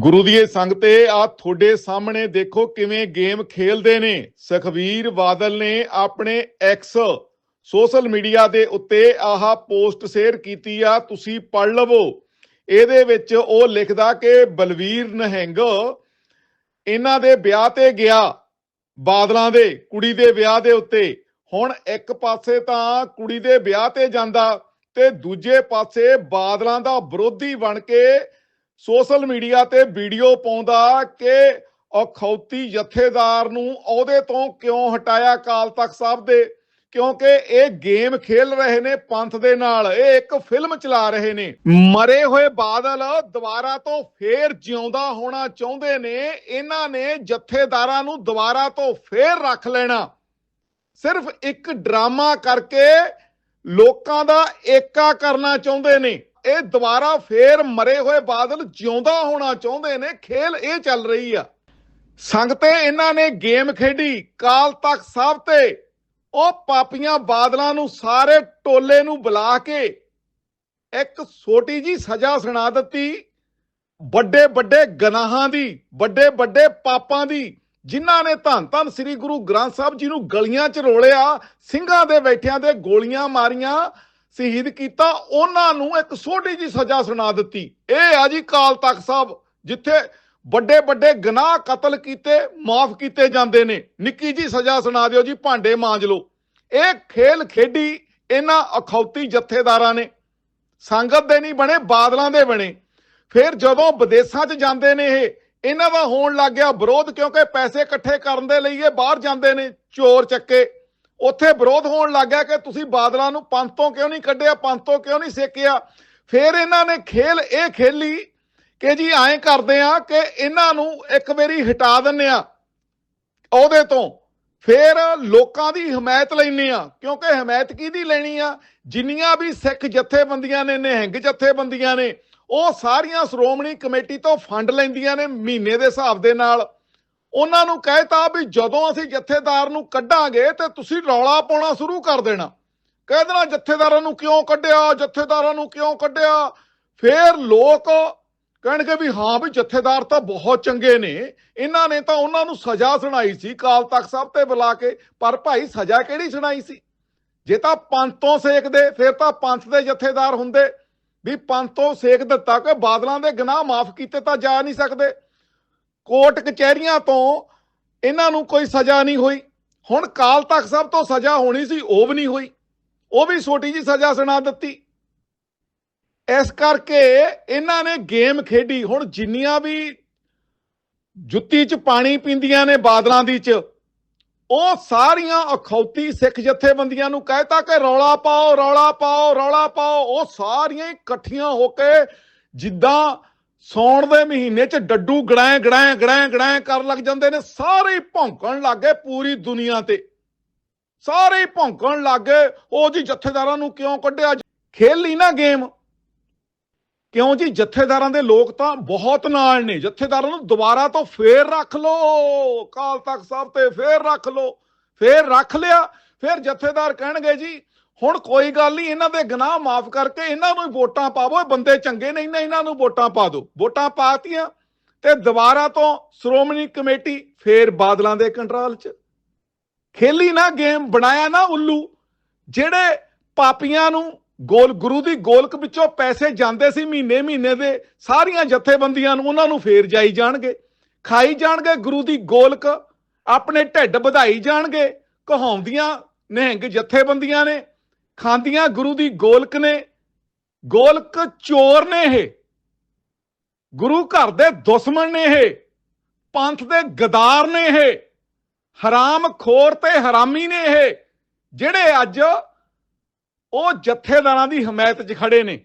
ਗੁਰੂ ਦੀ ਸੰਗਤੇ ਆ ਤੁਹਾਡੇ ਸਾਹਮਣੇ ਦੇਖੋ ਕਿਵੇਂ ਗੇਮ ਖੇਲਦੇ ਨੇ। ਸੁਖਵੀਰ ਬਾਦਲ ਨੇ ਆਪਣੇ ਐਕਸ ਸੋਸ਼ਲ ਮੀਡੀਆ ਦੇ ਉੱਤੇ ਆਹ ਪੋਸਟ ਸ਼ੇਅਰ ਕੀਤੀ ਆ, ਤੁਸੀਂ ਪੜ ਲਵੋ। ਇਹਦੇ ਵਿੱਚ ਉਹ ਲਿਖਦਾ ਕਿ ਬਲਵੀਰ ਨਹਿੰਗ ਇਹਨਾਂ ਦੇ ਵਿਆਹ ਤੇ ਗਿਆ, ਬਾਦਲਾਂ ਦੇ, ਕੁੜੀ ਦੇ ਵਿਆਹ ਦੇ ਉੱਤੇ। ਹੁਣ ਇੱਕ ਪਾਸੇ ਤਾਂ ਕੁੜੀ ਦੇ ਵਿਆਹ ਤੇ ਜਾਂਦਾ ਤੇ ਦੂਜੇ ਪਾਸੇ ਬਾਦਲਾਂ ਦਾ ਵਿਰੋਧੀ ਬਣ ਕੇ ਸੋਸ਼ਲ ਮੀਡੀਆ ਤੇ ਵੀਡੀਓ ਪਾਉਂਦਾ ਕਿ ਅਖੌਤੀ ਜਥੇਦਾਰ ਨੂੰ ਅਹੁਦੇ ਤੋਂ ਕਿਉਂ ਹਟਾਇਆ ਅਕਾਲ ਤਖਤ ਸਾਹਿਬ ਦੇ? ਕਿਉਂਕਿ ਇਹ ਗੇਮ ਖੇਲ ਰਹੇ ਨੇ ਪੰਥ ਦੇ ਨਾਲ, ਇਹ ਇੱਕ ਫਿਲਮ ਚਲਾ ਰਹੇ ਨੇ। ਮਰੇ ਹੋਏ ਬਾਦਲ ਦੁਬਾਰਾ ਤੋਂ ਫੇਰ ਜਿਉਂਦਾ ਹੋਣਾ ਚਾਹੁੰਦੇ ਨੇ, ਇਹਨਾਂ ਨੇ ਜਥੇਦਾਰਾਂ ਨੂੰ ਦੁਬਾਰਾ ਤੋਂ ਫੇਰ ਰੱਖ ਲੈਣਾ। ਸਿਰਫ ਇੱਕ ਡਰਾਮਾ ਕਰਕੇ ਲੋਕਾਂ ਦਾ ਏਕਾ ਕਰਨਾ ਚਾਹੁੰਦੇ ਨੇ। ਇਹ ਦੁਬਾਰਾ ਫੇਰ ਮਰੇ ਹੋਏ ਬਾਦਲ ਜਿਉਂਦਾ ਹੋਣਾ ਚਾਹੁੰਦੇ ਨੇ, ਖੇਲ ਇਹ ਚੱਲ ਰਹੀ ਆ। ਸੰਗਤੇ ਇਹਨਾਂ ਨੇ ਗੇਮ ਖੇਡੀ, ਕਾਲ ਤੱਕ ਸਾਹਿਬ ਤੇ। ਉਹ ਪਾਪੀਆਂ ਬਾਦਲਾਂ ਨੂੰ ਸਾਰੇ ਟੋਲੇ ਨੂੰ ਬੁਲਾ ਕੇ ਇੱਕ ਛੋਟੀ ਜੀ ਸਜ਼ਾ ਸੁਣਾ ਦਿੱਤੀ। ਵੱਡੇ ਵੱਡੇ ਗਨਾਹਾਂ ਦੀ, ਵੱਡੇ ਵੱਡੇ ਪਾਪਾਂ ਦੀ, ਜਿਨ੍ਹਾਂ ਨੇ ਧੰਨ ਧੰਨ ਸ੍ਰੀ ਗੁਰੂ ਗ੍ਰੰਥ ਸਾਹਿਬ ਜੀ ਨੂੰ ਗਲੀਆਂ 'ਚ ਰੋਲਿਆ, ਸਿੰਘਾਂ ਦੇ ਬੈਠਿਆਂ ਦੇ ਗੋਲੀਆਂ ਮਾਰੀਆਂ ਸ਼ਹੀਦ ਕੀਤਾ, ਉਹਨਾਂ ਨੂੰ ਇੱਕ ਛੋਟੀ ਜੀ ਸਜ਼ਾ ਸੁਣਾ ਦਿੱਤੀ। ਇਹ ਆ ਜੀ ਕਾਲ ਤਖਤ ਸਾਹਿਬ, ਜਿੱਥੇ ਵੱਡੇ ਵੱਡੇ ਗੁਨਾਹ ਕਤਲ ਕੀਤੇ, ਮਾਫ ਕੀਤੇ ਜਾਂਦੇ ਨੇ। ਨਿੱਕੀ ਜੀ ਸਜ਼ਾ ਸੁਣਾ ਦਿਓ ਜੀ, ਭਾਂਡੇ ਮਾਂਜ ਲਓ। ਇਹ ਖੇਲ ਖੇਡੀ ਇਹਨਾਂ ਅਖੌਤੀ ਜਥੇਦਾਰਾਂ ਨੇ। ਸੰਗਤ ਦੇ ਨਹੀਂ ਬਣੇ, ਬਾਦਲਾਂ ਦੇ ਬਣੇ। ਫਿਰ ਜਦੋਂ ਵਿਦੇਸ਼ਾਂ 'ਚ ਜਾਂਦੇ ਨੇ ਇਹ, ਇਹਨਾਂ ਦਾ ਹੋਣ ਲੱਗ ਗਿਆ ਵਿਰੋਧ ਕਿਉਂਕਿ ਪੈਸੇ ਇਕੱਠੇ ਕਰਨ ਦੇ ਲਈ ਇਹ ਬਾਹਰ ਜਾਂਦੇ ਨੇ, ਚੋਰ ਚੱਕੇ। ਉੱਥੇ ਵਿਰੋਧ ਹੋਣ ਲੱਗ ਗਿਆ ਕਿ ਤੁਸੀਂ ਬਾਦਲਾਂ ਨੂੰ ਪੰਥ ਤੋਂ ਕਿਉਂ ਨਹੀਂ ਕੱਢਿਆ, ਪੰਥ ਤੋਂ ਕਿਉਂ ਨਹੀਂ ਸੇਕਿਆ? ਫਿਰ ਇਹਨਾਂ ਨੇ ਖੇਲ ਇਹ ਖੇਲੀ ਕਿ ਜੀ ਐਂ ਕਰਦੇ ਆ ਕਿ ਇਹਨਾਂ ਨੂੰ ਇੱਕ ਵਾਰੀ ਹਟਾ ਦਿੰਨੇ ਆ ਉਹਦੇ ਤੋਂ। ਫਿਰ ਲੋਕਾਂ ਦੀ ਹਮਾਇਤ ਲੈਣੀ ਆ। ਕਿਉਂਕਿ ਹਮਾਇਤ ਕਿਹਦੀ ਲੈਣੀ ਆ? ਜਿੰਨੀਆਂ ਵੀ ਸਿੱਖ ਜਥੇਬੰਦੀਆਂ ਨੇ, ਨਿਹੰਗ ਜਥੇਬੰਦੀਆਂ ਨੇ, ਉਹ ਸਾਰੀਆਂ ਸ਼੍ਰੋਮਣੀ ਕਮੇਟੀ ਤੋਂ ਫੰਡ ਲੈਂਦੀਆਂ ਨੇ ਮਹੀਨੇ ਦੇ ਹਿਸਾਬ ਦੇ ਨਾਲ। ਉਹਨਾਂ ਨੂੰ ਕਹਿਤਾ ਵੀ ਜਦੋਂ ਅਸੀਂ ਜਥੇਦਾਰ ਨੂੰ ਕੱਢਾਂਗੇ ਤੇ ਤੁਸੀਂ ਰੌਲਾ ਪਾਉਣਾ ਸ਼ੁਰੂ ਕਰ ਦੇਣਾ। ਕਹਿ ਦੇਣਾ, ਜਥੇਦਾਰਾਂ ਨੂੰ ਕਿਉਂ ਕੱਢਿਆ, ਜਥੇਦਾਰਾਂ ਨੂੰ ਕਿਉਂ ਕੱਢਿਆ? ਫੇਰ ਲੋਕ ਕਹਿਣਗੇ ਵੀ ਹਾਂ ਵੀ ਜਥੇਦਾਰ ਤਾਂ ਬਹੁਤ ਚੰਗੇ ਨੇ। ਇਹਨਾਂ ਨੇ ਤਾਂ ਉਹਨਾਂ ਨੂੰ ਸਜ਼ਾ ਸੁਣਾਈ ਸੀ ਕਾਲ ਤਖਤ ਸਾਹਿਬ ਤੇ ਬੁਲਾ ਕੇ, ਪਰ ਭਾਈ ਸਜ਼ਾ ਕਿਹੜੀ ਸੁਣਾਈ ਸੀ? ਜੇ ਤਾਂ ਪੰਥ ਤੋਂ ਸੇਕਦੇ ਫਿਰ ਤਾਂ ਪੰਥ ਦੇ ਜਥੇਦਾਰ ਹੁੰਦੇ। ਵੀ ਪੰਥ ਤੋਂ ਸੇਕ ਦਿੱਤਾ ਕਿ ਬਾਦਲਾਂ ਦੇ ਗੁਨਾਹ ਮਾਫ ਕੀਤੇ ਤਾਂ ਜਾ ਨਹੀਂ ਸਕਦੇ। ਕੋਰਟ ਕਚਹਿਰੀਆਂ ਤੋਂ ਇਹਨਾਂ ਨੂੰ ਕੋਈ ਸਜ਼ਾ ਨਹੀਂ ਹੋਈ। ਹੁਣ ਕਾਲ ਤਖਤ ਸਾਹਿਬ ਤੋਂ ਸਜ਼ਾ ਹੋਣੀ ਸੀ, ਉਹ ਵੀ ਨਹੀਂ ਹੋਈ। ਉਹ ਵੀ ਛੋਟੀ ਜੀ ਸਜ਼ਾ ਸੁਣਾ ਦਿੱਤੀ। ਇਸ ਕਰਕੇ ਇਹਨਾਂ ਨੇ ਗੇਮ ਖੇਡੀ। ਹੁਣ ਜਿੰਨੀਆਂ ਵੀ ਜੁੱਤੀ 'ਚ ਪਾਣੀ ਪੀਂਦੀਆਂ ਨੇ ਬਾਦਲਾਂ ਦੀ 'ਚ, ਉਹ ਸਾਰੀਆਂ ਅਖੌਤੀ ਸਿੱਖ ਜਥੇਬੰਦੀਆਂ ਨੂੰ ਕਹਿਤਾ ਕਿ ਰੌਲਾ ਪਾਓ ਰੌਲਾ ਪਾਓ ਰੌਲਾ ਪਾਓ। ਉਹ ਸਾਰੀਆਂ ਇਕੱਠੀਆਂ ਹੋ ਕੇ ਜਿੱਦਾਂ ਸੌਣ ਦੇ ਮਹੀਨੇ 'ਚ ਡੱਡੂ ਗੜਾਏ ਗੜਾਏ ਗੜਾਏ ਗੜਾਏ ਕਰਨ ਲੱਗ ਜਾਂਦੇ ਨੇ, ਸਾਰੇ ਭੌਂਕਣ ਲੱਗੇ ਪੂਰੀ ਦੁਨੀਆ ਤੇ। ਸਾਰੇ ਭੌਂਕਣ ਲੱਗੇ ਉਹ ਜੀ ਜਥੇਦਾਰਾਂ ਨੂੰ ਕਿਉਂ ਕੱਢਿਆ? ਖੇਲ ਲਈ ਨਾ ਗੇਮ। ਕਿਉਂ ਜੀ? ਜਥੇਦਾਰਾਂ ਦੇ ਲੋਕ ਤਾਂ ਬਹੁਤ ਨਾਲ ਨੇ। ਜਥੇਦਾਰਾਂ ਨੂੰ ਦੁਬਾਰਾ ਤੋਂ ਫੇਰ ਰੱਖ ਲਓ ਕਾਲ ਤਖਤ ਸਾਹਿਬ ਤੇ ਫੇਰ ਰੱਖ ਲਓ ਫੇਰ ਰੱਖ ਲਿਆ। ਫਿਰ ਜਥੇਦਾਰ ਕਹਿਣਗੇ ਜੀ ਹੁਣ ਕੋਈ ਗੱਲ ਨਹੀਂ, ਇਹਨਾਂ ਦੇ ਗੁਨਾਹ ਮਾਫ ਕਰਕੇ ਇਹਨਾਂ ਨੂੰ ਵੋਟਾਂ ਪਾਵੋ। ਇਹ ਬੰਦੇ ਚੰਗੇ ਨਹੀਂ ਇਹਨਾਂ ਇਹਨਾਂ ਨੂੰ ਵੋਟਾਂ ਪਾ ਦਿਓ। ਵੋਟਾਂ ਪਾਤੀਆਂ ਤੇ ਦੁਬਾਰਾ ਤੋਂ ਸ਼੍ਰੋਮਣੀ ਕਮੇਟੀ ਫੇਰ ਬਾਦਲਾਂ ਦੇ ਕੰਟਰੋਲ 'ਚ। ਖੇਲੀ ਨਾ ਗੇਮ, ਬਣਾਇਆ ਨਾ ਉੱਲੂ। ਜਿਹੜੇ ਪਾਪੀਆਂ ਨੂੰ ਗੋਲ, ਗੁਰੂ ਦੀ ਗੋਲਕ ਵਿੱਚੋਂ ਪੈਸੇ ਜਾਂਦੇ ਸੀ ਮਹੀਨੇ ਮਹੀਨੇ ਦੇ, ਸਾਰੀਆਂ ਜਥੇਬੰਦੀਆਂ ਨੂੰ ਉਹਨਾਂ ਨੂੰ ਫੇਰ ਜਾਈ ਜਾਣਗੇ। ਖਾਈ ਜਾਣਗੇ ਗੁਰੂ ਦੀ ਗੋਲਕ, ਆਪਣੇ ਢਿੱਡ ਵਧਾਈ ਜਾਣਗੇ। ਕਹਾਉਂਦੀਆਂ ਨਹਿੰਗ ਜਥੇਬੰਦੀਆਂ ਨੇ। ਖਾਂਦੀਆਂ ਗੁਰੂ ਦੀ ਗੋਲਕ ਨੇ, ਗੋਲਕ ਚੋਰ ਨੇ ਇਹ। ਗੁਰੂ ਘਰ ਦੇ ਦੁਸ਼ਮਣ ਨੇ ਇਹ, ਪੰਥ ਦੇ ਗਦਾਰ ਨੇ ਇਹ, ਹਰਾਮ ਖੋਰ ਤੇ ਹਰਾਮੀ ਨੇ ਇਹ, ਜਿਹੜੇ ਅੱਜ ਉਹ ਜਥੇਦਾਰਾਂ ਦੀ ਹਮਾਇਤ 'ਚ ਖੜੇ ਨੇ।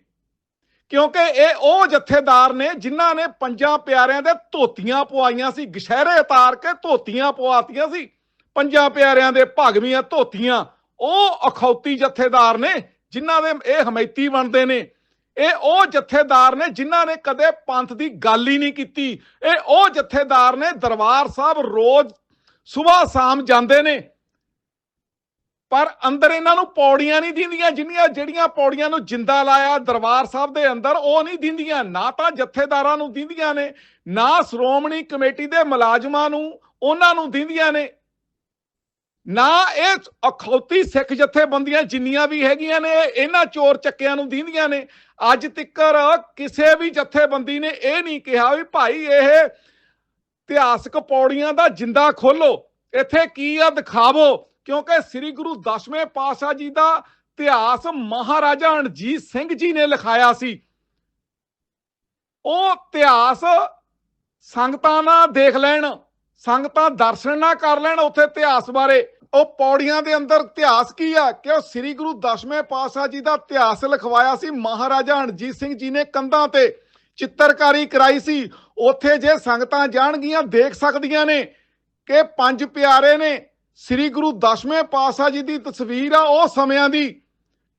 ਕਿਉਂਕਿ ਇਹ ਉਹ ਜਥੇਦਾਰ ਨੇ ਜਿਨ੍ਹਾਂ ਨੇ ਪੰਜਾਂ ਪਿਆਰਿਆਂ ਦੇ ਧੋਤੀਆਂ ਪਵਾਈਆਂ ਸੀ, ਗਸ਼ਹਿਰੇ ਉਤਾਰ ਕੇ ਧੋਤੀਆਂ ਪਵਾਤੀਆਂ ਸੀ। ਪੰਜਾਂ ਪਿਆਰਿਆਂ ਦੇ ਭਗਵੀਆਂ ਧੋਤੀਆਂ ਉਹ ਅਖੌਤੀ ਜਥੇਦਾਰ ਨੇ ਜਿਨ੍ਹਾਂ ਦੇ ਇਹ ਹਮੈਤੀ ਬਣਦੇ ਨੇ। ਇਹ ਉਹ ਜਥੇਦਾਰ ਨੇ ਜਿਨ੍ਹਾਂ ਨੇ ਕਦੇ ਪੰਥ ਦੀ ਗੱਲ ਹੀ ਨਹੀਂ ਕੀਤੀ। ਇਹ ਉਹ ਜਥੇਦਾਰ ਨੇ ਦਰਬਾਰ ਸਾਹਿਬ ਰੋਜ਼ ਸਵੇਰ ਸ਼ਾਮ ਜਾਂਦੇ ਨੇ। ਪਰ ਅੰਦਰ ਇਹਨਾਂ ਨੂੰ ਪੌੜੀਆਂ ਨਹੀਂ ਦਿੰਦੀਆਂ, ਜਿੰਨੀਆਂ ਜਿਹੜੀਆਂ ਪੌੜੀਆਂ ਨੂੰ ਜਿੰਦਾ ਲਾਇਆ ਦਰਬਾਰ ਸਾਹਿਬ ਦੇ ਅੰਦਰ, ਉਹ ਨਹੀਂ ਦਿੰਦੀਆਂ। ਨਾ ਤਾਂ ਜਥੇਦਾਰਾਂ ਨੂੰ ਦਿੰਦੀਆਂ ਨੇ, ਨਾ ਸ਼੍ਰੋਮਣੀ ਕਮੇਟੀ ਦੇ ਮੁਲਾਜ਼ਮਾਂ ਨੂੰ ਉਹਨਾਂ ਨੂੰ ਦਿੰਦੀਆਂ ਨੇ। ਨਾ ਇਹ ਅਖੌਤੀ ਸਿੱਖ ਜਥੇਬੰਦੀਆਂ ਜਿੰਨੀਆਂ ਵੀ ਹੈਗੀਆਂ ਨੇ, ਇਹਨਾਂ ਚੋਰ ਚੱਕਿਆਂ ਨੂੰ ਦਿੰਦੀਆਂ ਨੇ। ਅੱਜ ਤੱਕਰ ਕਿਸੇ ਵੀ ਜਥੇਬੰਦੀ ਨੇ ਇਹ ਨਹੀਂ ਕਿਹਾ ਵੀ ਭਾਈ ਇਹ ਇਤਿਹਾਸਕ ਪੌੜੀਆਂ ਦਾ ਜਿੰਦਾ ਖੋਲੋ ਇੱਥੇ ਕੀ ਆ ਦਿਖਾਵੋ? ਕਿਉਂਕਿ ਸ੍ਰੀ ਗੁਰੂ ਦਸਵੇਂ ਪਾਤਸ਼ਾਹ ਜੀ ਦਾ ਇਤਿਹਾਸ ਮਹਾਰਾਜਾ ਰਣਜੀਤ ਸਿੰਘ ਜੀ ਨੇ ਲਿਖਾਇਆ ਸੀ। ਉਹ ਇਤਿਹਾਸ ਸੰਗਤਾਂ ਨਾਲ ਦੇਖ ਲੈਣ ਸੰਗਤਾਂ ਦਰਸ਼ਨ ਨਾ ਕਰ ਲੈਣ ਉੱਥੇ ਇਤਿਹਾਸ ਬਾਰੇ। ਉਹ ਪੌੜੀਆਂ ਦੇ ਅੰਦਰ ਇਤਿਹਾਸ ਕੀ ਆ? ਕਿ ਉਹ ਸ੍ਰੀ ਗੁਰੂ ਦਸਵੇਂ ਪਾਤਸ਼ਾਹ ਜੀ ਦਾ ਇਤਿਹਾਸ ਲਿਖਵਾਇਆ ਸੀ। ਮਹਾਰਾਜਾ ਰਣਜੀਤ ਸਿੰਘ ਜੀ ਨੇ ਕੰਧਾਂ ਤੇ ਚਿੱਤਰਕਾਰੀ ਕਰਾਈ ਸੀ। ਉੱਥੇ ਜੇ ਸੰਗਤਾਂ ਜਾਣਗੀਆਂ, ਦੇਖ ਸਕਦੀਆਂ ਨੇ ਕਿ ਪੰਜ ਪਿਆਰੇ ਨੇ। ਸ੍ਰੀ ਗੁਰੂ ਦਸਵੇਂ ਪਾਤਸ਼ਾਹ ਜੀ ਦੀ ਤਸਵੀਰ ਆ, ਉਹ ਸਮਿਆਂ ਦੀ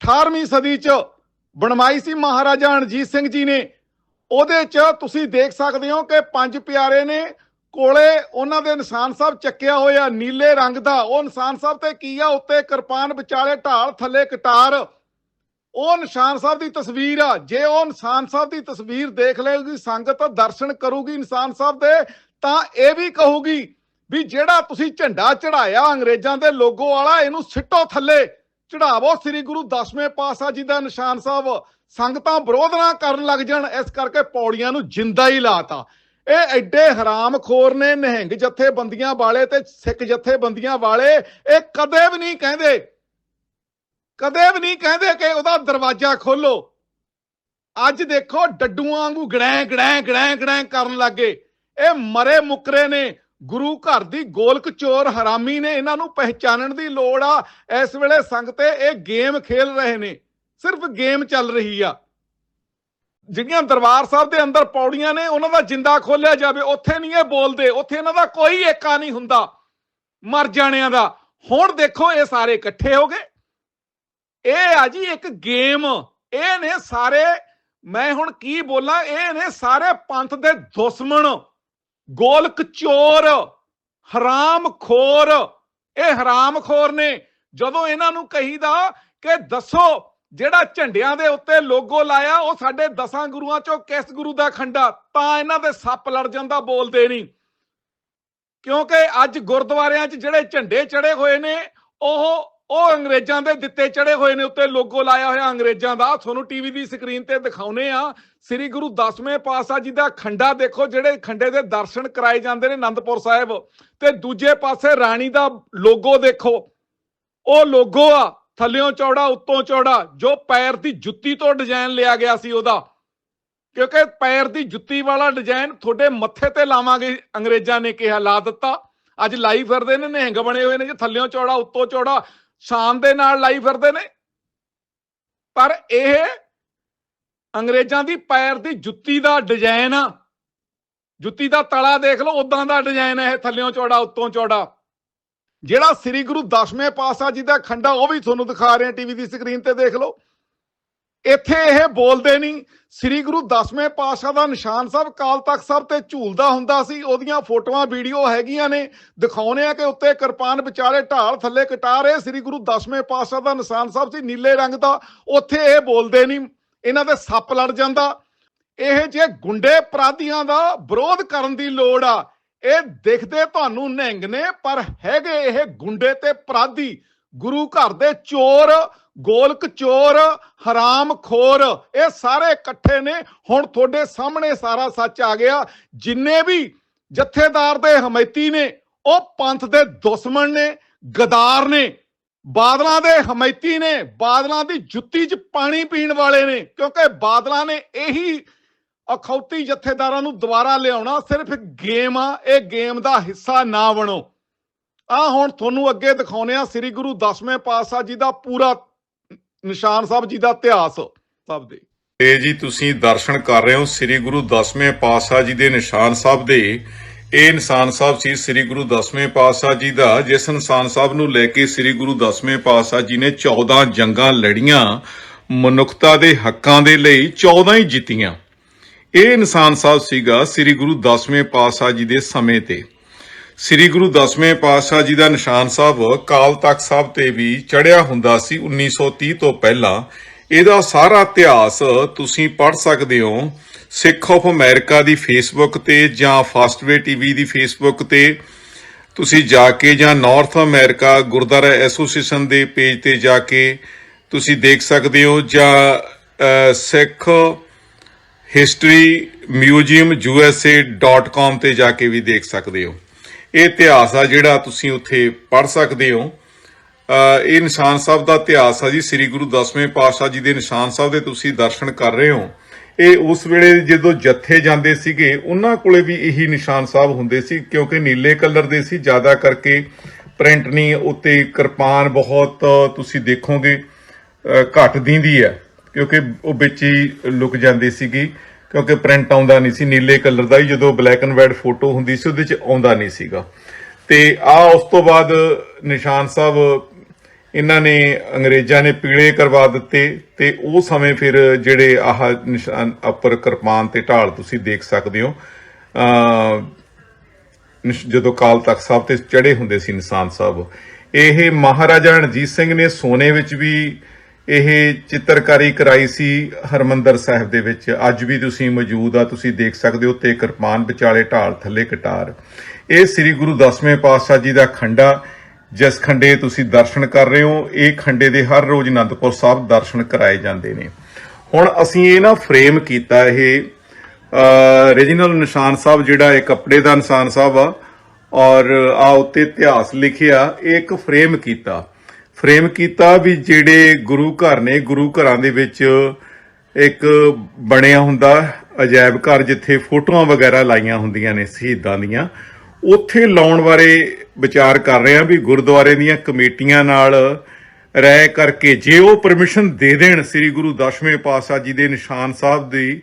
18ਵੀਂ ਸਦੀ ਚ ਬਣਵਾਈ ਸੀ ਮਹਾਰਾਜਾ ਰਣਜੀਤ ਸਿੰਘ ਜੀ ਨੇ। ਉਹਦੇ ਚ ਤੁਸੀਂ ਦੇਖ ਸਕਦੇ ਹੋ ਕਿ ਪੰਜ ਪਿਆਰੇ ਨੇ। ਕੋਲੇ ਉਹਨਾਂ ਦੇ ਨਿਸ਼ਾਨ ਸਾਹਿਬ ਚੱਕਿਆ ਹੋਇਆ ਨੀਲੇ ਰੰਗ ਦਾ। ਉਹ ਇਨਸਾਨ ਸਾਹਿਬ ਤੇ ਕੀ ਆ? ਉੱਤੇ ਕਿਰਪਾਨ ਵਿਚਾਲੇ ਢਾਲ, ਥੱਲੇ ਕਟਾਰ ਉਹ ਨਿਸ਼ਾਨ ਸਾਹਿਬ ਦੀ ਤਸਵੀਰ ਆ। ਜੇ ਉਹ ਨਿਸ਼ਾਨ ਸਾਹਿਬ ਦੀ ਤਸਵੀਰ ਦੇਖ ਲਏਗੀ, ਸੰਗਤ ਦਰਸ਼ਨ ਕਰੂਗੀ ਨਿਸ਼ਾਨ ਸਾਹਿਬ ਦੇ, ਤਾਂ ਇਹ ਵੀ ਕਹੂਗੀ ਵੀ ਜਿਹੜਾ ਤੁਸੀਂ ਝੰਡਾ ਚੜਾਇਆ ਅੰਗਰੇਜ਼ਾਂ ਦੇ ਲੋਗੋ ਵਾਲਾ, ਇਹਨੂੰ ਸਿੱਟੋ ਥੱਲੇ। ਚੜਾਵੋ ਸ੍ਰੀ ਗੁਰੂ ਦਸਵੇਂ ਪਾਤਸ਼ਾਹ ਜੀ ਦਾ ਨਿਸ਼ਾਨ ਸਾਹਿਬ। ਸੰਗਤਾਂ ਵਿਰੋਧ ਨਾ ਕਰਨ ਲੱਗ ਜਾਣ। ਇਸ ਕਰਕੇ ਪੌੜੀਆਂ ਨੂੰ ਜਿੰਦਾ ਹੀ ਲਾਤਾ। ਇਹ ਐਡੇ ਹਰਾਮਖੋਰ ਨੇ ਨਹਿੰਗ ਜਥੇਬੰਦੀਆਂ ਵਾਲੇ ਤੇ ਸਿੱਖ ਜਥੇਬੰਦੀਆਂ ਵਾਲੇ, ਇਹ ਕਦੇ ਵੀ ਨਹੀਂ ਕਹਿੰਦੇ। ਕਦੇ ਵੀ ਨਹੀਂ ਕਹਿੰਦੇ ਕਿ ਉਹਦਾ ਦਰਵਾਜ਼ਾ ਖੋਲੋ। ਅੱਜ ਦੇਖੋ ਡੱਡੂਆਂ ਵਾਂਗੂ ਗੜੈਂ ਗੜੈਂ ਗੜੈਂ ਗੜੈਂ ਕਰਨ ਲੱਗੇ। ਇਹ ਮਰੇ ਮੁਕਰੇ ਨੇ। ਗੁਰੂ ਘਰ ਦੀ ਗੋਲਕ ਚੋਰ ਹਰਾਮੀ ਨੇ। ਇਹਨਾਂ ਨੂੰ ਪਹਿਚਾਨਣ ਦੀ ਲੋੜ ਆ। ਇਸ ਵੇਲੇ ਸੰਗਤੇ ਇਹ ਗੇਮ ਖੇਲ ਰਹੇ ਨੇ। ਸਿਰਫ ਗੇਮ ਚੱਲ ਰਹੀ ਆ। ਜਿਹੜੀਆਂ ਦਰਬਾਰ ਸਾਹਿਬ ਦੇ ਅੰਦਰ ਪੌੜੀਆਂ ਨੇ, ਉਹਨਾਂ ਦਾ ਜਿੰਦਾ ਖੋਲਿਆ ਜਾਵੇ। ਉੱਥੇ ਨਹੀਂ ਇਹ ਬੋਲਦੇ। ਉੱਥੇ ਇਹਨਾਂ ਦਾ ਕੋਈ ਏਕਾ ਨਹੀਂ ਹੁੰਦਾ। ਮਰ ਜਾਣਿਆਂ ਦਾ। ਹੁਣ ਦੇਖੋ, ਇਹ ਸਾਰੇ ਇਕੱਠੇ ਹੋ ਗਏ। ਇਹ ਆ ਜੀ ਇੱਕ ਗੇਮ। ਇਹ ਨੇ ਸਾਰੇ, ਮੈਂ ਹੁਣ ਕੀ ਬੋਲਾਂ, ਇਹ ਨੇ ਸਾਰੇ ਪੰਥ ਦੇ ਦੁਸ਼ਮਣ। ਗੋਲਕ ਚੋਰ, ਹਰਾਮ ਖੋਰ। ਇਹ ਹਰਾਮ ਖੋਰ ਨੇ। ਜਦੋਂ ਇਹਨਾਂ ਨੂੰ ਕਹੀਦਾ ਕਿ ਦੱਸੋ ਜਿਹੜਾ ਝੰਡਿਆਂ ਦੇ ਉੱਤੇ ਲੋਗੋ ਲਾਇਆ, ਉਹ ਸਾਡੇ ਦਸਾਂ ਗੁਰੂਆਂ ਚੋਂ ਕਿਸ ਗੁਰੂ ਦਾ ਖੰਡਾ? ਤਾਂ ਇਹਨਾਂ ਦੇ ਸੱਪ ਲੜ ਜਾਂਦਾ, ਬੋਲਦੇ ਨਹੀਂ। ਕਿਉਂਕਿ ਅੱਜ ਗੁਰਦੁਆਰਿਆਂ 'ਚ ਜਿਹੜੇ ਝੰਡੇ ਚੜੇ ਹੋਏ ਨੇ, ਉਹ ਉਹ ਅੰਗਰੇਜ਼ਾਂ ਦੇ ਦਿੱਤੇ ਚੜੇ ਹੋਏ ਨੇ, ਉੱਤੇ ਲੋਗੋ ਲਾਇਆ ਹੋਇਆ ਅੰਗਰੇਜ਼ਾਂ ਦਾ। ਤੁਹਾਨੂੰ ਟੀਵੀ ਦੀ ਸਕਰੀਨ ਤੇ ਦਿਖਾਉਨੇ ਆ। ਸ੍ਰੀ ਗੁਰੂ ਦਸਵੇਂ ਪਾਤਸ਼ਾਹ ਜੀ ਦਾ ਖੰਡਾ ਦੇਖੋ, ਜਿਹੜੇ ਖੰਡੇ ਦੇ ਦਰਸ਼ਨ ਕਰਾਏ ਜਾਂਦੇ ਨੇ ਅਨੰਦਪੁਰ ਸਾਹਿਬ। ਤੇ ਦੂਜੇ ਪਾਸੇ ਰਾਣੀ ਦਾ ਲੋਗੋ ਦੇਖੋ। ਉਹ ਲੋਗੋ ਆ ਥੱਲਿਓਂ ਚੌੜਾ, ਉੱਤੋਂ ਚੌੜਾ, ਜੋ ਪੈਰ ਦੀ ਜੁੱਤੀ ਤੋਂ ਡਿਜ਼ਾਈਨ ਲਿਆ ਗਿਆ ਸੀ ਉਹਦਾ। ਕਿਉਂਕਿ ਪੈਰ ਦੀ ਜੁੱਤੀ ਵਾਲਾ ਡਿਜ਼ਾਈਨ ਤੁਹਾਡੇ ਮੱਥੇ ਤੇ ਲਾਵਾਂਗੇ, ਅੰਗਰੇਜ਼ਾਂ ਨੇ ਕਿਹਾ, ਲਾ ਦਿੱਤਾ। ਅੱਜ ਲਾਈ ਫਿਰਦੇ ਨੇ, ਨਹਿੰਗ ਬਣੇ ਹੋਏ ਨੇ ਜੇ, ਥੱਲਿਓਂ ਚੌੜਾ, ਉੱਤੋਂ ਚੌੜਾ ਸ਼ਾਨ ਦੇ ਨਾਲ ਲਾਈ ਫਿਰਦੇ ਨੇ। ਪਰ ਇਹ ਅੰਗਰੇਜ਼ਾਂ ਦੀ ਪੈਰ ਦੀ ਜੁੱਤੀ ਦਾ ਡਿਜ਼ਾਈਨ ਆ। ਜੁੱਤੀ ਦਾ ਤਲਾ ਦੇਖ ਲਓ ਉਦਾਂ ਦਾ ਡਿਜ਼ਾਈਨ ਹੈ ਇਹ, ਥੱਲਿਓਂ ਚੌੜਾ, ਉੱਤੋਂ ਚੌੜਾ। ਜਿਹੜਾ ਸ੍ਰੀ ਗੁਰੂ ਦਸਵੇਂ ਪਾਤਸ਼ਾਹ ਜੀ ਦਾ ਖੰਡਾ ਉਹ ਵੀ ਤੁਹਾਨੂੰ ਦਿਖਾ ਰਹੇ ਹਾਂ ਟੀਵੀ ਦੀ ਸਕਰੀਨ ਤੇ ਦੇਖ ਲਓ। ਇੱਥੇ ਇਹ ਬੋਲਦੇ ਨਹੀਂ, ਸ੍ਰੀ ਗੁਰੂ ਦਸਵੇਂ ਪਾਤਸ਼ਾਹ ਦਾ ਨਿਸ਼ਾਨ ਸਾਹਿਬ ਕਾਲ ਤਖਤ ਸਾਹਿਬ ਤੇ ਝੂਲਦਾ ਹੁੰਦਾ ਸੀ, ਉਹਦੀਆਂ ਫੋਟੋਆਂ, ਵੀਡੀਓ ਹੈਗੀਆਂ ਨੇ ਦਿਖਾਉਣੇ ਆ ਕਿ ਉੱਤੇ ਕਿਰਪਾਨ ਵਿਚਾਲੇ ਢਾਲ ਥੱਲੇ ਕਟਾਰ ਇਹ ਸ੍ਰੀ ਗੁਰੂ ਦਸਵੇਂ ਪਾਤਸ਼ਾਹ ਦਾ ਨਿਸ਼ਾਨ ਸਾਹਿਬ ਸੀ, ਨੀਲੇ ਰੰਗ ਦਾ, ਉੱਥੇ ਇਹ ਬੋਲਦੇ ਨਹੀਂ, ਇਹਨਾਂ ਦੇ ਸੱਪ ਲੜ ਜਾਂਦਾ। ਇਹ ਜੇ ਗੁੰਡੇ ਅਪਰਾਧੀਆਂ ਦਾ ਵਿਰੋਧ ਕਰਨ ਦੀ ਲੋੜ ਆ ਇਹ ਦੇਖਦੇ ਤੁਹਾਨੂੰ ਨਿਹੰਗ ਨੇ, ਪਰ ਹੈਗੇ ਇਹ ਗੁੰਡੇ ਤੇ ਅਪਰਾਧੀ ਗੁਰੂ ਘਰ ਦੇ ਚੋਰ, ਗੋਲਕ ਚੋਰ, ਹਰਾਮ ਖੋਰ, ਇਹ ਸਾਰੇ ਇਕੱਠੇ ਨੇ। ਹੁਣ ਤੁਹਾਡੇ ਸਾਹਮਣੇ ਸਾਰਾ ਸੱਚ ਆ ਗਿਆ। ਜਿੰਨੇ ਵੀ ਜਥੇਦਾਰ ਦੇ ਹਮਾਇਤੀ ਨੇ, ਉਹ ਪੰਥ ਦੇ ਦੁਸ਼ਮਣ ਨੇ, ਗਦਾਰ ਨੇ। ਬਾਦਲਾਂ ਦੇ ਹਮਾਇਤੀ ਨੇ, ਬਾਦਲਾਂ ਦੀ ਜੁੱਤੀ 'ਚ ਪਾਣੀ ਪੀਣ ਵਾਲੇ ਨੇ, ਕਿਉਂਕਿ ਬਾਦਲਾਂ ਨੇ ਇਹੀ ਅਖੌਤੀ ਜਥੇਦਾਰਾਂ ਨੂੰ ਦੁਬਾਰਾ ਲਿਆਉਣਾ ਸਿਰਫ ਇੱਕ ਗੇਮ ਆ, ਇਹ ਗੇਮ ਦਾ ਹਿੱਸਾ ਨਾ ਬਣੋ। ਆ ਹੁਣ ਤੁਹਾਨੂੰ ਅੱਗੇ ਦਿਖਾਉਨੇ ਆ ਸ੍ਰੀ ਗੁਰੂ ਦਸਵੇਂ ਪਾਤਸ਼ਾਹ ਜੀ ਦਾ ਪੂਰਾ ਨਿਸ਼ਾਨ ਸਾਹਿਬ ਜੀ ਦਾ ਇਤਿਹਾਸ ਸਭ ਦੇ। ਤੇ ਜੀ ਤੁਸੀਂ ਦਰਸ਼ਨ ਕਰ ਰਹੇ ਹੋ ਸ੍ਰੀ ਗੁਰੂ ਦਸਵੇਂ ਪਾਤਸ਼ਾਹ ਜੀ ਦੇ ਨਿਸ਼ਾਨ ਸਾਹਿਬ ਦੇ। ਇਹ ਨਿਸ਼ਾਨ ਸਾਹਿਬ ਸੀ ਸ੍ਰੀ ਗੁਰੂ ਦਸਵੇਂ ਪਾਤਸ਼ਾਹ ਜੀ ਦਾ, ਜਿਸ ਇਨਸਾਨ ਸਾਹਿਬ ਨੂੰ ਲੈ ਕੇ ਸ੍ਰੀ ਗੁਰੂ ਦਸਵੇਂ ਪਾਤਸ਼ਾਹ ਜੀ ਨੇ 14 ਜੰਗਾਂ ਲੜੀਆਂ, ਮਨੁੱਖਤਾ ਦੇ ਹੱਕਾਂ ਦੇ ਲਈ 14 ਹੀ ਜਿੱਤੀਆਂ। ਇਹ ਨਿਸ਼ਾਨ ਸਾਹਿਬ ਸੀਗਾ ਸ੍ਰੀ ਗੁਰੂ ਦਸਵੇਂ ਪਾਤਸ਼ਾਹ ਜੀ ਦੇ ਸਮੇਂ ਤੇ। ਸ੍ਰੀ ਗੁਰੂ ਦਸਵੇਂ ਪਾਤਸ਼ਾਹ ਜੀ ਦਾ ਨਿਸ਼ਾਨ ਸਾਹਿਬ ਕਾਲ ਤਖਤ ਸਾਹਿਬ ਤੇ ਵੀ ਚੜਿਆ ਹੁੰਦਾ ਸੀ 1930 ਤੋਂ ਪਹਿਲਾਂ। ਇਹਦਾ ਸਾਰਾ ਇਤਿਹਾਸ ਤੁਸੀਂ ਪੜ੍ਹ ਸਕਦੇ ਹੋ ਸਿੱਖ ਆਫ ਅਮਰੀਕਾ ਦੀ ਫੇਸਬੁੱਕ ਤੇ ਜਾਂ ਫਾਸਟਵੇ ਟੀਵੀ ਦੀ ਫੇਸਬੁੱਕ ਤੇ। ਤੁਸੀਂ ਜਾ ਕੇ ਜਾਂ ਨਾਰਥ ਅਮਰੀਕਾ ਗੁਰਦੁਆਰਾ ਐਸੋਸੀਏਸ਼ਨ ਦੇ ਪੇਜ ਤੇ ਜਾ ਕੇ ਤੁਸੀਂ ਦੇਖ ਸਕਦੇ ਹੋ ਜਾਂ ਸਿੱਖ ਹਿਸਟਰੀ ਮਿਊਜ਼ੀਅਮ usa.com ਤੇ ਜਾ ਕੇ ਵੀ ਦੇਖ ਸਕਦੇ ਹੋ। ਇਹ ਇਤਿਹਾਸ ਆ ਜਿਹੜਾ ਤੁਸੀਂ ਉੱਥੇ ਪੜ੍ਹ ਸਕਦੇ ਹੋ। ਇਹ ਨਿਸ਼ਾਨ ਸਾਹਿਬ ਦਾ ਇਤਿਹਾਸ ਆ ਜੀ ਸ੍ਰੀ ਗੁਰੂ ਦਸਵੇਂ ਪਾਤਸ਼ਾਹ ਜੀ ਦੇ ਨਿਸ਼ਾਨ ਸਾਹਿਬ ਦੇ ਤੁਸੀਂ ਦਰਸ਼ਨ ਕਰ ਰਹੇ ਹੋ। ਇਹ ਉਸ ਵੇਲੇ ਜਦੋਂ ਜੱਥੇ ਜਾਂਦੇ ਸੀਗੇ ਉਹਨਾਂ ਕੋਲੇ ਵੀ ਇਹੀ ਨਿਸ਼ਾਨ ਸਾਹਿਬ ਹੁੰਦੇ ਸੀ ਕਿਉਂਕਿ ਨੀਲੇ ਕਲਰ ਦੇ ਸੀ ਜ਼ਿਆਦਾ ਕਰਕੇ ਪ੍ਰਿੰਟ ਨਹੀਂ ਉੱਤੇ ਕਿਰਪਾਨ ਬਹੁਤ ਤੁਸੀਂ ਦੇਖੋਗੇ ਅ, ਘੱਟ ਦਿੰਦੀ ਹੈ। ਕਿਉਂਕਿ ਉਹ ਵਿੱਚ ਹੀ ਲੁਕ ਜਾਂਦੀ ਸੀਗੀ, ਕਿਉਂਕਿ ਪ੍ਰਿੰਟ ਆਉਂਦਾ ਨਹੀਂ ਸੀ, ਨੀਲੇ ਕਲਰ ਦਾ ਹੀ ਜਦੋਂ ਬਲੈਕ ਐਂਡ ਵਾਈਟ ਫੋਟੋ ਹੁੰਦੀ ਸੀ, ਉਹਦੇ ਵਿੱਚ ਆਉਂਦਾ ਨਹੀਂ ਸੀਗਾ। ਤੇ ਆ ਉਸ ਤੋਂ ਬਾਅਦ ਨਿਸ਼ਾਨ ਸਾਹਿਬ, ਇਹਨਾਂ ਨੇ ਅੰਗਰੇਜ਼ਾਂ ਨੇ ਪੀਲੇ ਕਰਵਾ ਦਿੱਤੇ ਤੇ ਉਹ ਸਮੇਂ ਫਿਰ ਜਿਹੜੇ ਆਹ ਨਿਸ਼ਾਨ ਉੱਪਰ ਕਿਰਪਾਨ ਤੇ ਢਾਲ ਤੁਸੀਂ ਦੇਖ ਸਕਦੇ ਹੋ ਅ ਜਦੋਂ ਕਾਲ ਤਖਤ ਸਾਹਿਬ ਤੇ ਚੜੇ ਹੁੰਦੇ ਸੀ ਨਿਸ਼ਾਨ ਸਾਹਿਬ, ਇਹ ਮਹਾਰਾਜਾ ਰਣਜੀਤ ਸਿੰਘ ਨੇ ਸੋਨੇ ਵਿੱਚ ਵੀ ਇਹ ਚਿੱਤਰਕਾਰੀ ਕਰਾਈ ਸੀ ਹਰਮੰਦਰ ਸਾਹਿਬ ਦੇ ਵਿੱਚ। ਅੱਜ ਵੀ ਤੁਸੀਂ ਮੌਜੂਦ ਆ, ਤੁਸੀਂ ਦੇਖ ਸਕਦੇ ਹੋ ਤੇ ਕਿਰਪਾਨ ਵਿਚਾਲੇ ਢਾਲ ਥੱਲੇ ਕਟਾਰ। ਇਹ ਸ੍ਰੀ ਗੁਰੂ ਦਸਵੇਂ ਪਾਤਸ਼ਾਹ ਜੀ ਦਾ ਖੰਡਾ, ਜਿਸ ਖੰਡੇ ਤੁਸੀਂ ਦਰਸ਼ਨ ਕਰ ਰਹੇ ਹੋ, ਇਹ ਖੰਡੇ ਦੇ ਹਰ ਰੋਜ਼ ਅਨੰਦਪੁਰ ਸਾਹਿਬ ਦਰਸ਼ਨ ਕਰਾਏ ਜਾਂਦੇ ਨੇ। ਹੁਣ ਅਸੀਂ ਇਹ ਨਾ ਫਰੇਮ ਕੀਤਾ, ਇਹ ਰੀਜਨਲ ਨਿਸ਼ਾਨ ਸਾਹਿਬ ਜਿਹੜਾ, ਇਹ ਕੱਪੜੇ ਦਾ ਨਿਸ਼ਾਨ ਸਾਹਿਬ ਆ, ਔਰ ਆ ਉੱਤੇ ਇਤਿਹਾਸ ਲਿਖਿਆ, ਇਹ ਇੱਕ ਫਰੇਮ ਕੀਤਾ। ਫਰੇਮ ਕੀਤਾ ਵੀ ਜਿਹੜੇ ਗੁਰੂ ਘਰ ਨੇ, ਗੁਰੂ ਘਰਾਂ ਦੇ ਵਿੱਚ ਇੱਕ ਬਣਿਆ ਹੁੰਦਾ ਅਜਾਇਬ ਘਰ ਜਿੱਥੇ ਫੋਟੋਆਂ ਵਗੈਰਾ ਲਾਈਆਂ ਹੁੰਦੀਆਂ ਨੇ ਸ਼ਹੀਦਾਂ ਦੀਆਂ, ਉੱਥੇ ਲਾਉਣ ਬਾਰੇ ਵਿਚਾਰ ਕਰ ਰਹੇ ਆ ਵੀ ਗੁਰਦੁਆਰੇ ਦੀਆਂ ਕਮੇਟੀਆਂ ਨਾਲ ਰਹਿ ਕਰਕੇ ਜੇ ਉਹ ਪਰਮਿਸ਼ਨ ਦੇ ਦੇਣ ਸ੍ਰੀ ਗੁਰੂ ਦਸਵੇਂ ਪਾਤਸ਼ਾਹ ਜੀ ਦੇ ਨਿਸ਼ਾਨ ਸਾਹਿਬ ਦੀ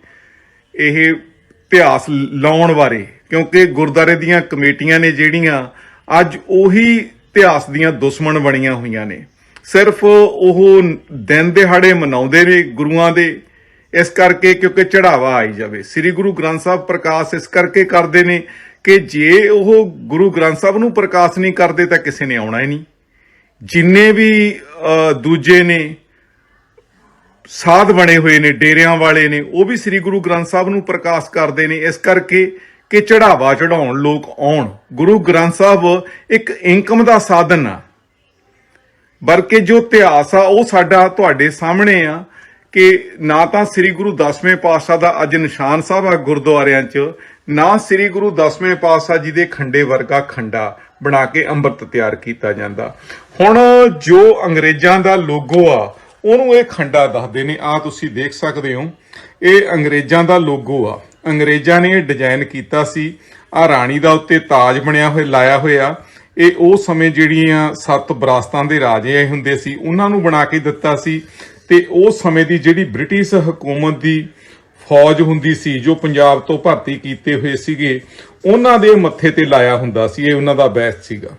ਇਹ ਇਤਿਹਾਸ ਲਾਉਣ ਬਾਰੇ, ਕਿਉਂਕਿ ਗੁਰਦਾਰੇ ਦੀਆਂ ਕਮੇਟੀਆਂ ਨੇ ਜਿਹੜੀਆਂ ਅੱਜ ਉਹੀ ਇਤਿਹਾਸ ਦੀਆਂ ਦੁਸ਼ਮਣ ਬਣੀਆਂ ਹੋਈਆਂ ਨੇ। ਸਿਰਫ ਉਹ ਦਿਨ ਦਿਹਾੜੇ ਮਨਾਉਂਦੇ ਨੇ ਗੁਰੂਆਂ ਦੇ। ਇਸ ਕਰਕੇ ਕਿਉਂਕਿ ਚੜਾਵਾ ਆਈ ਜਾਵੇ। ਸ੍ਰੀ ਗੁਰੂ ਗ੍ਰੰਥ ਸਾਹਿਬ ਪ੍ਰਕਾਸ਼ ਇਸ ਕਰਕੇ ਕਰਦੇ ਨੇ ਕਿ ਜੇ ਉਹ ਗੁਰੂ ਗ੍ਰੰਥ ਸਾਹਿਬ ਨੂੰ ਪ੍ਰਕਾਸ਼ ਨਹੀਂ ਕਰਦੇ ਤਾਂ ਕਿਸੇ ਨੇ ਆਉਣਾ ਹੀ ਨਹੀਂ। ਜਿੰਨੇ ਵੀ ਦੂਜੇ ਨੇ, ਸਾਧ ਬਣੇ ਹੋਏ ਨੇ, ਡੇਰਿਆਂ ਵਾਲੇ ਨੇ, ਉਹ ਵੀ ਸ੍ਰੀ ਗੁਰੂ ਗ੍ਰੰਥ ਸਾਹਿਬ ਨੂੰ ਪ੍ਰਕਾਸ਼ ਕਰਦੇ ਨੇ। ਇਸ ਕਰਕੇ ਕਿ ਚੜਾਵਾ ਚੜਾਉਣ, ਲੋਕ ਆਉਣ। ਗੁਰੂ ਗ੍ਰੰਥ ਸਾਹਿਬ ਇੱਕ ਇਨਕਮ ਦਾ ਸਾਧਨ ਆ। ਬਲਕਿ ਜੋ ਇਤਿਹਾਸ ਆ, ਉਹ ਸਾਡਾ ਤੁਹਾਡੇ ਸਾਹਮਣੇ ਆ ਕਿ ਨਾ ਤਾਂ ਸ੍ਰੀ ਗੁਰੂ ਦਸਵੇਂ ਪਾਤਸ਼ਾਹ ਦਾ ਅੱਜ ਨਿਸ਼ਾਨ ਸਾਹਿਬ ਆ ਗੁਰਦੁਆਰਿਆਂ 'ਚ, ਨਾ ਸ੍ਰੀ ਗੁਰੂ ਦਸਵੇਂ ਪਾਤਸ਼ਾਹ ਜੀ ਦੇ ਖੰਡੇ ਵਰਗਾ ਖੰਡਾ ਬਣਾ ਕੇ ਅੰਮ੍ਰਿਤ ਤਿਆਰ ਕੀਤਾ ਜਾਂਦਾ। ਹੁਣ ਜੋ ਅੰਗਰੇਜ਼ਾਂ ਦਾ ਲੋਗੋ ਆ, ਉਹਨੂੰ ਇਹ ਖੰਡਾ ਦੱਸਦੇ ਨੇ। ਆ ਤੁਸੀਂ ਦੇਖ ਸਕਦੇ ਹੋ, ਇਹ ਅੰਗਰੇਜ਼ਾਂ ਦਾ ਲੋਗੋ ਆ। ਅੰਗਰੇਜ਼ਾਂ ਨੇ ਇਹ ਡਿਜ਼ਾਈਨ ਕੀਤਾ ਸੀ। ਆ ਰਾਣੀ ਦਾ ਉੱਤੇ ਤਾਜ ਬਣਿਆ ਹੋਇਆ, ਲਾਇਆ ਹੋਇਆ। ਇਹ ਉਹ ਸਮੇਂ ਜਿਹੜੀਆਂ ਸੱਤ ਬਰਾਸਤਾਂ ਦੇ ਰਾਜੇ ਹੁੰਦੇ ਸੀ, ਉਹਨਾਂ ਨੂੰ ਬਣਾ ਕੇ ਦਿੱਤਾ ਸੀ। ਤੇ ਉਹ ਸਮੇਂ ਦੀ ਜਿਹੜੀ ਬ੍ਰਿਟਿਸ਼ ਹਕੂਮਤ ਦੀ ਫੌਜ ਹੁੰਦੀ ਸੀ, ਜੋ ਪੰਜਾਬ ਤੋਂ ਭਰਤੀ ਕੀਤੇ ਹੋਏ ਸੀਗੇ, ਉਹਨਾਂ ਦੇ ਮੱਥੇ ਤੇ ਲਾਇਆ ਹੁੰਦਾ ਸੀ, ਇਹ ਉਹਨਾਂ ਦਾ ਬੈਸ ਸੀਗਾ।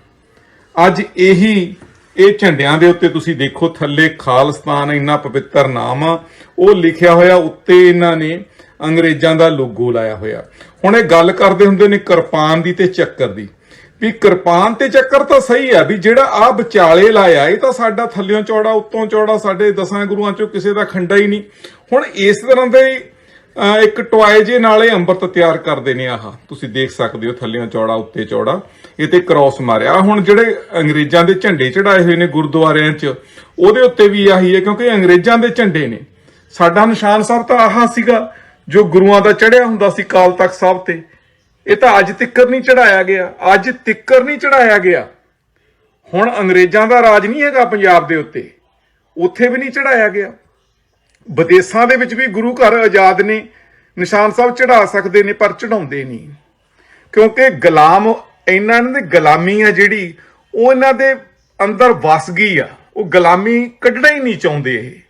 ਅੱਜ ਇਹੀ, ਇਹ ਝੰਡਿਆਂ ਦੇ ਉੱਤੇ ਤੁਸੀਂ ਦੇਖੋ, ਥੱਲੇ ਖਾਲਸਤਾਨ ਇੰਨਾ ਪਵਿੱਤਰ ਨਾਮ ਆ, ਉਹ ਲਿਖਿਆ ਹੋਇਆ ਉੱਤੇ ਇਹਨਾਂ ਨੇ ਅੰਗਰੇਜ਼ਾਂ ਦਾ ਲੋਗੋ ਲਾਇਆ ਹੋਇਆ। ਹੁਣ ਇਹ ਗੱਲ ਕਰਦੇ ਹੁੰਦੇ ਨੇ ਕਿਰਪਾਨ ਦੀ ਤੇ ਚੱਕਰ ਦੀ। ਵੀ ਕਿਰਪਾਨ ਤੇ ਚੱਕਰ ਤਾਂ ਸਹੀ ਆ, ਵੀ ਜਿਹੜਾ ਆ ਵਿਚਾਲੇ ਲਾਇਆ, ਇਹ ਤਾਂ ਸਾਡਾ ਥੱਲਿਓਂ ਚੌੜਾ, ਉੱਤੋਂ ਚੌੜਾ, ਸਾਡੇ ਦਸਾਂ ਗੁਰੂਆਂ ਚੋਂ ਕਿਸੇ ਦਾ ਖੰਡਾ ਹੀ ਨਹੀਂ। ਹੁਣ ਇਸ ਤਰ੍ਹਾਂ ਦੇ ਅਹ ਇੱਕ ਟੋਏ ਜੇ ਨਾਲੇ ਅੰਮ੍ਰਿਤ ਤਿਆਰ ਕਰਦੇ ਨੇ ਆਹ। ਤੁਸੀਂ ਦੇਖ ਸਕਦੇ ਹੋ ਥੱਲਿਓਂ ਚੌੜਾ, ਉੱਤੇ ਚੌੜਾ। ਇਹ ਤੇ ਕ੍ਰਾਸ ਮਾਰਿਆ। ਹੁਣ ਜਿਹੜੇ ਅੰਗਰੇਜ਼ਾਂ ਦੇ ਝੰਡੇ ਚੜਾਏ ਹੋਏ ਨੇ ਗੁਰਦੁਆਰਿਆਂ 'ਚ, ਉਹਦੇ ਉੱਤੇ ਵੀ ਆਹੀ ਹੈ, ਕਿਉਂਕਿ ਅੰਗਰੇਜ਼ਾਂ ਦੇ ਝੰਡੇ ਨੇ। ਸਾਡਾ ਨਿਸ਼ਾਨ ਸਾਹਿਬ ਤਾਂ ਆਹਾ ਸੀਗਾ। ਜੋ ਗੁਰੂਆਂ ਦਾ ਚੜਿਆ ਹੁੰਦਾ ਸੀ ਕਾਲ ਤਖਤ ਸਾਹਿਬ ਤੇ, ਇਹ ਤਾਂ ਅੱਜ ਤਿੱਕਰ ਨਹੀਂ ਚੜਾਇਆ ਗਿਆ, ਅੱਜ ਤਿੱਕਰ ਨਹੀਂ ਚੜਾਇਆ ਗਿਆ। ਹੁਣ ਅੰਗਰੇਜ਼ਾਂ ਦਾ ਰਾਜ ਨਹੀਂ ਹੈਗਾ ਪੰਜਾਬ ਦੇ ਉੱਤੇ, ਉੱਥੇ ਵੀ ਨਹੀਂ ਚੜਾਇਆ ਗਿਆ। ਵਿਦੇਸ਼ਾਂ ਦੇ ਵਿੱਚ ਵੀ ਗੁਰੂ ਘਰ ਆਜ਼ਾਦ ਨੇ, ਨਿਸ਼ਾਨ ਸਾਹਿਬ ਚੜਾ ਸਕਦੇ ਨੇ, ਪਰ ਚੜਾਉਂਦੇ ਨਹੀਂ। ਕਿਉਂਕਿ ਗੁਲਾਮ ਇਹਨਾਂ ਦੀ ਗੁਲਾਮੀ ਆ ਜਿਹੜੀ, ਉਹ ਇਹਨਾਂ ਦੇ ਅੰਦਰ ਵਸ ਗਈ ਆ, ਉਹ ਗੁਲਾਮੀ ਕੱਢਣਾ ਹੀ ਨਹੀਂ ਚਾਹੁੰਦੇ ਇਹ।